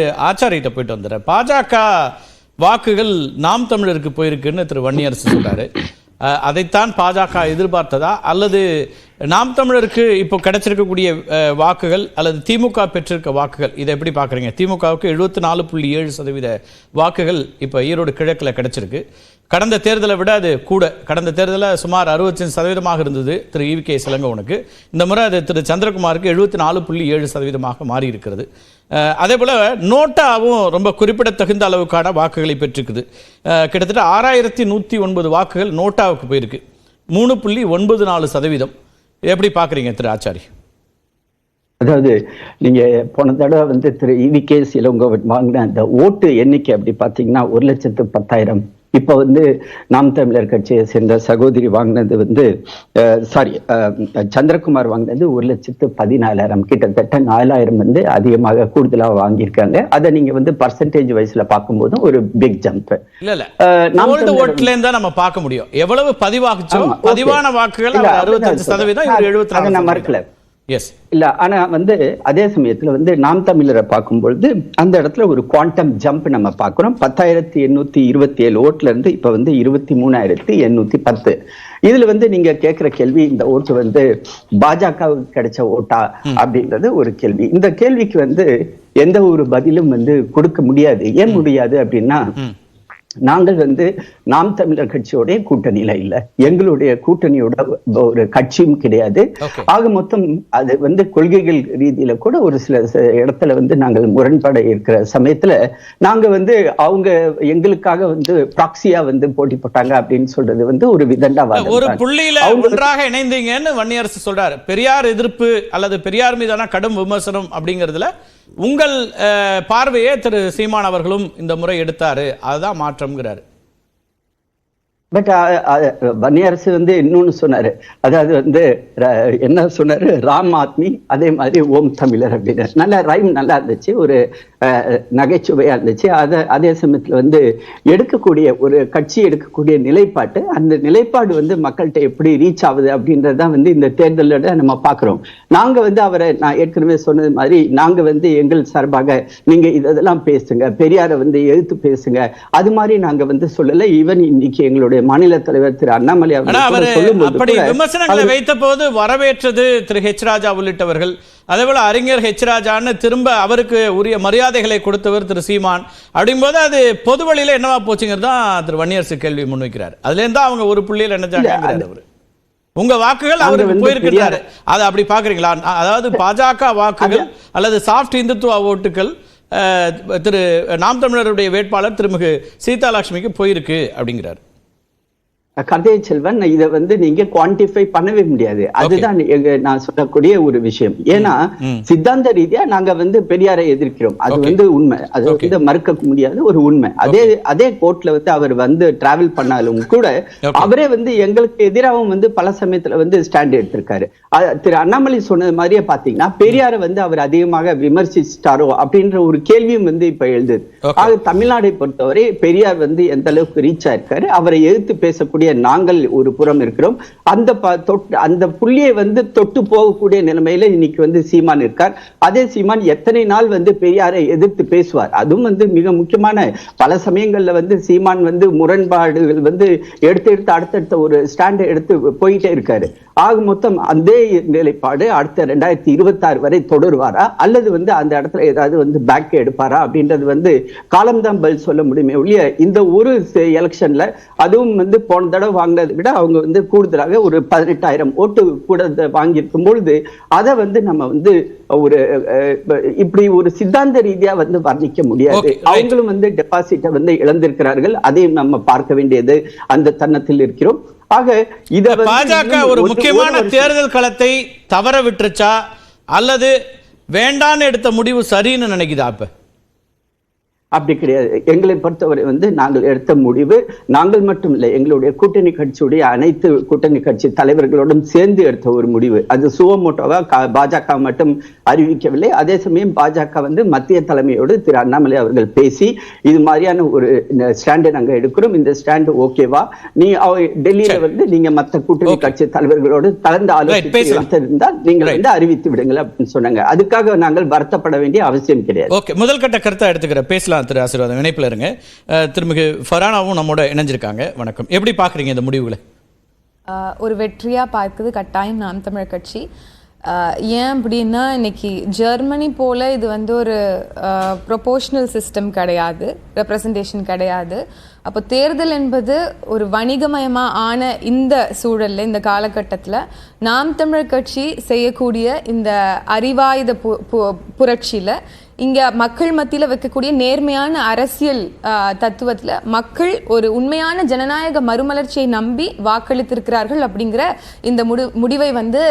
ஆச்சாரியிட்ட போயிட்டு வந்துடுறேன். பாஜக வாக்குகள் நாம் தமிழருக்கு போயிருக்குன்னு திரு வன்னியரசு சொல்றாரு. அதைத்தான் பாஜக எதிர்பார்த்ததா? அல்லது நாம் தமிழருக்கு இப்போ கிடைச்சிருக்கக்கூடிய வாக்குகள் அல்லது திமுக பெற்றிருக்க வாக்குகள் இதை எப்படி பார்க்குறீங்க? திமுகவுக்கு எழுபத்தி நாலு புள்ளி ஏழு சதவீத வாக்குகள் இப்போ ஈரோடு கிழக்கில் கிடைச்சிருக்கு. கடந்த தேர்தலை விட அது கூட கடந்த தேர்தலில் சுமார் அறுபத்தஞ்சு சதவீதமாக இருந்தது திரு இவி கே சிலங்கவனுக்கு இந்த முறை அது திரு சந்திரகுமாருக்கு எழுபத்தி நாலு புள்ளி ஏழு சதவீதமாக மாறி இருக்கிறது அதே போல் நோட்டாவும் ரொம்ப குறிப்பிடத்தகுந்த அளவுக்கான வாக்குகளை பெற்றிருக்குது. கிட்டத்தட்ட ஆறாயிரத்தி நூற்றி ஒன்பது வாக்குகள் நோட்டாவுக்கு போயிருக்கு. மூணு புள்ளி ஒன்பது நாலு சதவீதம். எப்படி பார்க்குறீங்க திரு ஆச்சாரி? அதாவது நீங்க போன தடவை வந்து திரு இவி கே இளங்கோவன் வாங்கின அந்த ஓட்டு எண்ணிக்கை அப்படி பாத்தீங்கன்னா ஒரு லட்சத்து பத்தாயிரம். இப்ப வந்து நாம் தமிழர் கட்சியை சேர்ந்த சகோதரி வாங்கினது வந்து சாரி சந்திரகுமார் வாங்கினது ஒரு லட்சத்து பதினாலாயிரம் கிட்டத்தட்ட நாலாயிரம் வந்து அதிகமாக கூடுதலா வாங்கியிருக்காங்க அதை நீங்க வந்து பர்சன்டேஜ் வைஸ்ல பார்க்கும்போது ஒரு பிக் ஜம்ப் இல்ல இல்ல ஓட்ல இருந்தா நம்ம பார்க்க முடியும் எவ்வளவு பதிவாகுச்சோ. பதிவான வாக்குகள் அறுபத்தஞ்சு. சதவீதம் எழுபத்தி நான் மறுக்கல. எஸ் இல்ல ஆனா வந்து அதே சமயத்துல வந்து நாம் தமிழரை பார்க்கும்பொழுது அந்த இடத்துல ஒரு குவாண்டம் ஜம்ப் நம்ம பார்க்கிறோம். பத்தாயிரத்தி எண்ணூத்தி இருபத்தி ஏழு ஓட்டுல இருந்து இப்ப வந்து இருபத்தி மூணாயிரத்தி எண்ணூத்தி பத்து. இதுல வந்து நீங்க கேக்குற கேள்வி இந்த ஓட்டு வந்து பாஜகவுக்கு கிடைச்ச ஓட்டா அப்படின்றது ஒரு கேள்வி. இந்த கேள்விக்கு வந்து எந்த ஒரு பதிலும் வந்து கொடுக்க முடியாது. ஏன் முடியாது அப்படின்னா நாங்கள் வந்து நாம் தமிழர் கட்சியோட கூட்டணியில இல்ல எங்களுடைய கூட்டணியோட ஒரு கட்சியும் கிடையாது. ஆக மொத்தம் அது வந்து கொள்கைகள் ரீதியில கூட ஒரு சில இடத்துல வந்து நாங்கள் முரண்பாடு இருக்கிற சமயத்துல நாங்க வந்து அவங்க எங்களுக்காக வந்து ப்ராக்சியா வந்து போட்டி போட்டாங்க அப்படின்னு சொல்றது வந்து ஒரு விதண்டாவாதம் ஒரு. புள்ளியில ஒன்றாக இணைந்தீங்கன்னு வன்னியரசு சொல்றாரு பெரியார் எதிர்ப்பு அல்லது பெரியார் மீதான கடும் விமர்சனம் அப்படிங்கிறதுல உங்கள் பார்வையே திரு சீமான் அவர்களும் இந்த முறை எடுத்தாரு. அதுதான் மாற்றம்ங்கிறாரு. பட் பன்னியரசு uh, uh, uh, வந்து இன்னொன்னு சொன்னாரு. அதாவது வந்து என்ன சொன்னாரு? ராம் ஆத்மி அதே மாதிரி ஓம் தமிழர் அப்படின்னு நல்ல ரைம் நல்லா இருந்துச்சு. ஒரு நகைச்சுவையா இருந்துச்சு. அத அதே சமயத்துல வந்து எடுக்கக்கூடிய ஒரு கட்சி எடுக்கக்கூடிய நிலைப்பாட்டு அந்த நிலைப்பாடு வந்து மக்கள்கிட்ட எப்படி ரீச் ஆகுது அப்படின்றதுதான் வந்து இந்த தேர்தலோட நம்ம பாக்குறோம். நாங்க வந்து அவரை நான் ஏற்கனவே சொன்னது மாதிரி நாங்க வந்து எங்கள் சார்பாக நீங்க இதெல்லாம் பேசுங்க பெரியாரை வந்து எழுத்து பேசுங்க. அது மாதிரி நாங்க வந்து சொல்லல. ஈவன் இன்னைக்கு எங்களுடைய மாநில தலைவர் திரு அண்ணாமலை அப்படி விமர்சனங்களை வைத்த போது வரவேற்றது திரு ஹெச் ராஜா உள்ளிட்டவர்கள். அதே போல அறிஞர் ஹெச் ராஜான்னு திரும்ப அவருக்கு உரிய மரியாதைகளை கொடுத்தவர் திரு சீமான். அப்படிங்கும்போது அது பொது வழியில என்னவா போச்சுங்கிறது தான் திரு வன்னியரசு கேள்வி முன்வைக்கிறார். அதுல இருந்தா அவங்க ஒரு புள்ளியில் அவரு? உங்க வாக்குகள் அவருக்கு போயிருக்கிறாரு அதை அப்படி பாக்குறீங்களா? அதாவது பாஜக வாக்குகள் அல்லது சாஃப்ட் இந்துத்துவ ஓட்டுகள் திரு நாம் தமிழருடைய வேட்பாளர் திருமிகு சீதாலட்சுமிக்கு போயிருக்கு அப்படிங்கிறார். கதையை செல்வன் இதை வந்து நீங்க குவான்டிஃபை பண்ணவே முடியாது. அதுதான் நான் சொல்லக்கூடிய ஒரு விஷயம். ஏன்னா சித்தாந்த ரீதியா நாங்க வந்து பெரியாரை எதிர்க்கிறோம். அது. வந்து உண்மை. அது. வந்து மறுக்க முடியாத ஒரு உண்மை. அதே அதே கோர்ட்ல வந்து அவர் வந்து டிராவல் பண்ணாலும் கூட. அவரே வந்து எங்களுக்கு எதிராகவும் வந்து பல சமயத்துல வந்து ஸ்டாண்ட் எடுத்திருக்காரு. திரு அண்ணாமலை சொன்னது மாதிரியே பாத்தீங்கன்னா பெரியாரை வந்து அவர் அதிகமாக விமர்சிச்சிட்டாரோ அப்படின்ற ஒரு கேள்வியும் வந்து இப்ப எழுதுது Okay. ஆக தமிழ்நாடை பொறுத்தவரை பெரியார் வந்து எந்த அளவுக்கு ரீச் ஆயிருக்காரு அவரை எதிர்த்து பேசக்கூடிய இருக்கக்கூடிய நாங்கள் ஒரு புறம் இருக்கிறோம். அந்த அந்த புள்ளியை வந்து தொட்டு போகக்கூடிய நிலைமையில இன்னைக்கு வந்து சீமான் இருக்கார். அதே சீமான் எத்தனை நாள் வந்து பெரியாரை எதிர்த்து பேசுவார்? அதுவும் வந்து மிக முக்கியமான பல சமயங்கள்ல வந்து சீமான் வந்து முரண்பாடுகள் வந்து எடுத்து எடுத்து அடுத்தடுத்த ஒரு ஸ்டாண்டை எடுத்து போயிட்டே இருக்காரு. ஆக மொத்தம் அதே நிலைப்பாடு அடுத்த ரெண்டாயிரத்தி இருபத்தாறு வரை தொடருவாரா? அல்லது வந்து அந்த இடத்துல ஏதாவது வந்து பேக் எடுப்பாரா? அப்படின்றது வந்து காலம்தான் பதில் சொல்ல முடியுமே ஒழிய இந்த ஒரு எலெக்ஷன்ல அதுவும் வந்து போன தடவை வாங்கினதை விட அவங்க வந்து கூடுதலாக ஒரு பதினெட்டாயிரம் ஓட்டு கூட வாங்கியிருக்கும் பொழுது அதை வந்து நம்ம வந்து ஒரு இப்படி ஒரு சித்தாந்த ரீதியா வந்து வர்ணிக்க முடியாது. அவங்களும் வந்து டெபாசிட்டை வந்து இழந்திருக்கிறார்கள். அதையும் நம்ம பார்க்க வேண்டியது அந்த தருணத்தில் இருக்கிறோம். ஆக இத பாஜக ஒரு முக்கியமான தேர்தல் களத்தை தவற விட்டுருச்சா? அல்லது வேண்டான்னு எடுத்த முடிவு சரின்னு நினைக்குதா அப்ப அப்படி கிடையாது. எங்களை பொறுத்தவரை வந்து நாங்கள் எடுத்த முடிவு நாங்கள் மட்டும் இல்லை எங்களுடைய கூட்டணி கட்சியுடைய அனைத்து கூட்டணி கட்சி தலைவர்களோடும் சேர்ந்து எடுத்த ஒரு முடிவு. அது சுவமோட்டோவா பாஜக மட்டும் அறிவிக்கவில்லை. அதே சமயம் பாஜக வந்து மத்திய தலைமையோடு திரு அண்ணாமலை அவர்கள் பேசி இது மாதிரியான ஒரு ஸ்டாண்டை நாங்க எடுக்கிறோம். இந்த ஸ்டாண்ட் ஓகேவா நீ டெல்லியில வந்து நீங்க மத்த கூட்டணி கட்சி தலைவர்களோடு கலந்து ஆலோசித்து. இருந்தால் நீங்கள். வந்து அறிவித்து விடுங்கள் அப்படின்னு சொன்னாங்க. அதுக்காக நாங்கள் வருத்தப்பட வேண்டிய அவசியம் கிடையாது. முதல் கட்ட கருத்தை எடுத்துக்கிற பேசலாம். கர்த்தர் ஆசீர்வாதம் இணைப்பில் இருங்க. திருமிகு ஃபரானாவும் நம்மோட இணைஞ்சிருக்காங்க. வணக்கம். எப்படி பார்க்குறீங்க இந்த முடிவுகளை? ஒரு வெற்றியாக பார்க்குது கட்டாயம் நாம் தமிழர் கட்சி. ஏன் அப்படின்னா இன்னைக்கு ஜெர்மனி போல இது வந்து ஒரு ப்ரொபோஷ்னல் சிஸ்டம் கிடையாது ரெப்ரசன்டேஷன் கிடையாது. அப்போ தேர்தல் என்பது ஒரு வணிகமயமாக ஆன இந்த சூழல்ல இந்த காலகட்டத்தில் நாம் தமிழர் கட்சி செய்யக்கூடிய இந்த அறிவாயுத பு பு- இங்கே மக்கள் மத்தியில் வைக்கக்கூடிய நேர்மையான அரசியல் தத்துவத்தில் மக்கள் ஒரு உண்மையான ஜனநாயக மறுமலர்ச்சியை நம்பி வாக்களித்திருக்கிறார்கள் அப்படிங்கிற இந்த முடி முடிவை வந்து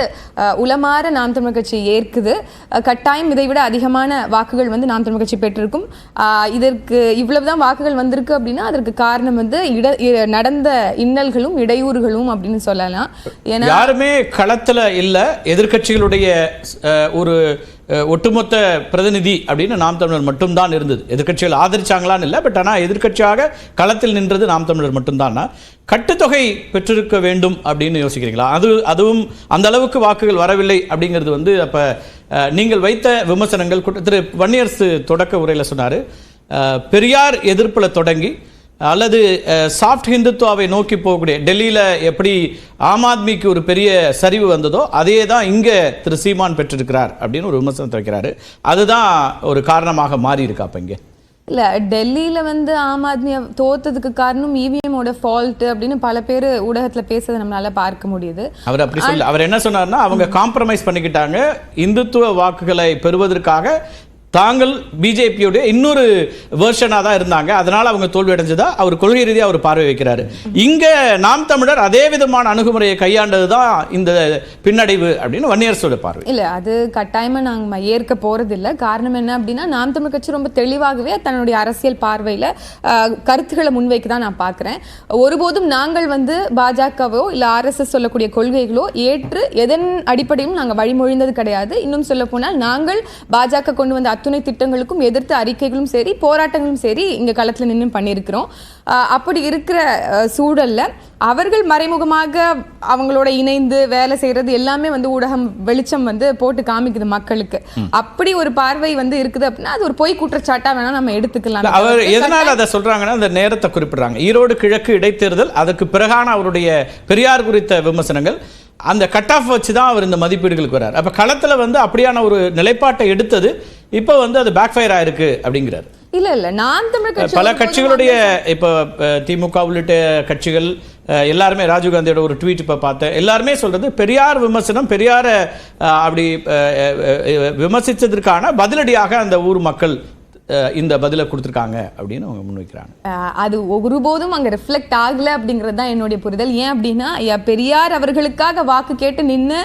உளமாற நாம் தமிழ் கட்சி ஏற்குது. கட்டாயம் இதை விட அதிகமான வாக்குகள் வந்து நாம் தமிழ் கட்சி பெற்றிருக்கும். ஆஹ், இதற்கு இவ்வளவுதான் வாக்குகள் வந்திருக்கு அப்படின்னா அதற்கு காரணம் வந்து இட இ- நடந்த இன்னல்களும் இடையூறுகளும் அப்படின்னு சொல்லலாம். ஏன்னா யாருமே களத்தில் இல்லை. எதிர்க்கட்சிகளுடைய ஒரு ஒட்டுமொத்த பிரதிநிதி அப்படின்னு நாம் தமிழர் மட்டும்தான் இருந்தது. எதிர்க்கட்சிகள் ஆதரிச்சாங்களான்னு இல்லை பட் ஆனால் எதிர்க்கட்சியாக களத்தில் நின்றது நாம் தமிழர் மட்டும்தான் கட்டுத்தொகை பெற்றிருக்க வேண்டும் அப்படின்னு யோசிக்கிறீங்களா? அது அதுவும் அந்த அளவுக்கு வாக்குகள் வரவில்லை அப்படிங்கிறது வந்து அப்போ நீங்கள் வைத்த விமர்சனங்கள் திரு வன்னியரசு தொடக்க உரையில் சொன்னார். பெரியார் எதிர்ப்பில் தொடங்கி அல்லது சாஃப்ட் ஹிந்துத்துவாவை நோக்கி போகக்கூடிய டெல்லியில எப்படி ஆம் ஆத்மிக்கு ஒரு பெரிய சரிவு வந்ததோ அதே தான் இங்க திரு சீமான் பெற்றிருக்கிறார் அப்படின்னு ஒரு விமர்சனத்தை வைக்கிறாரு அதுதான் ஒரு காரணமாக மாறி இருக்கா அப்ப இங்க? இல்ல டெல்லியில வந்து ஆம் ஆத்மி தோத்ததுக்கு காரணம் இவிஎமோட ஃபால்ட் அப்படின்னு பல பேர் ஊடகத்துல பேசுறதை நம்மளால பார்க்க முடியுது. அவர் அப்படி சொல்ல அவர் என்ன சொன்னார்னா அவங்க காம்ப்ரமைஸ் பண்ணிக்கிட்டாங்க. இந்துத்துவ வாக்குகளை பெறுவதற்காக தாங்கள் பிஜேபியோட இன்னொரு வேர்ஷனாக தான் இருந்தாங்க. அதனால அவங்க தோல்வி அடைஞ்சதா அவர் கொள்கை ரீதியாக அவர் பார்வை வைக்கிறாரு. இங்க நாம் தமிழர் அதே விதமான அணுகுமுறையை கையாண்டது தான் இந்த பின்னடைவு அப்படின்னு வன்னியரசோட பார்வை. இல்லை அது கட்டாயமாக நாங்கள் ஏற்க போறது காரணம் என்ன அப்படின்னா நாம் தமிழ் கட்சி ரொம்ப தெளிவாகவே தன்னுடைய அரசியல் பார்வையில் கருத்துக்களை முன்வைக்க தான் நான் பார்க்குறேன். ஒருபோதும் நாங்கள் வந்து பாஜகவோ இல்லை ஆர்எஸ்எஸ் சொல்லக்கூடிய கொள்கைகளோ ஏற்று எதன் அடிப்படையும் நாங்கள் வழிமொழிந்தது கிடையாது. இன்னும் சொல்ல போனால் நாங்கள் பாஜக கொண்டு வந்த அத்துணை திட்டங்களுக்கும் எதிர்த்து அறிக்கைகளும் சரி போராட்டங்களும் சரி இங்க களத்துல நின்று பண்ணியிருக்கிறோம். அப்படி இருக்கிற சூழல்ல அவர்கள் மறைமுகமாக அவங்களோட இணைந்து வேலை செய்யறது எல்லாமே வந்து ஊடகம் வெளிச்சம் வந்து போட்டு காமிக்குது மக்களுக்கு. அப்படி ஒரு பார்வை வந்து இருக்குது அப்படின்னா அது ஒரு பொய் குற்றச்சாட்டா வேணா நம்ம எடுத்துக்கலாம் அவர் எதனால அதை சொல்றாங்கன்னா அந்த நேரத்தை குறிப்பிடுறாங்க. ஈரோடு கிழக்கு இடைத்தேர்தல் அதுக்கு பிறகான அவருடைய பெரியார் குறித்த விமர்சனங்கள் அந்த கட் ஆஃப் வச்சு தான் அவர் இந்த மதிப்பீடுகளுக்கு வர்றார். அப்ப களத்துல வந்து அப்படியான ஒரு நிலைப்பாட்டை எடுத்தது இப்போ வந்து அது பேக் ஃபயர் ஆயிருக்கு அப்படிங்கிறார். இல்ல இல்ல நான் தமிழ் பல கட்சிகளுடைய இப்போ திமுக உள்ளிட்ட கட்சிகள் எல்லாருமே ராஜீவ்காந்தியோட ஒரு ட்வீட் இப்போ பார்த்தேன். எல்லாருமே சொல்றது பெரியார் விமர்சனம் பெரியார அப்படி விமர்சித்ததற்கான பதிலடியாக அந்த ஊர் மக்கள் இந்த பதிலை கொடுத்துருக்காங்க அப்படின்னு அவங்க முன்வைக்கிறாங்க. அது ஒருபோதும் அங்க ரிஃப்ளெக்ட் ஆகல அப்படிங்கிறது தான் என்னுடைய புரிதல். ஏன் அப்படின்னா பெரியார் அவர்களுக்காக வாக்கு கேட்டு நின்னு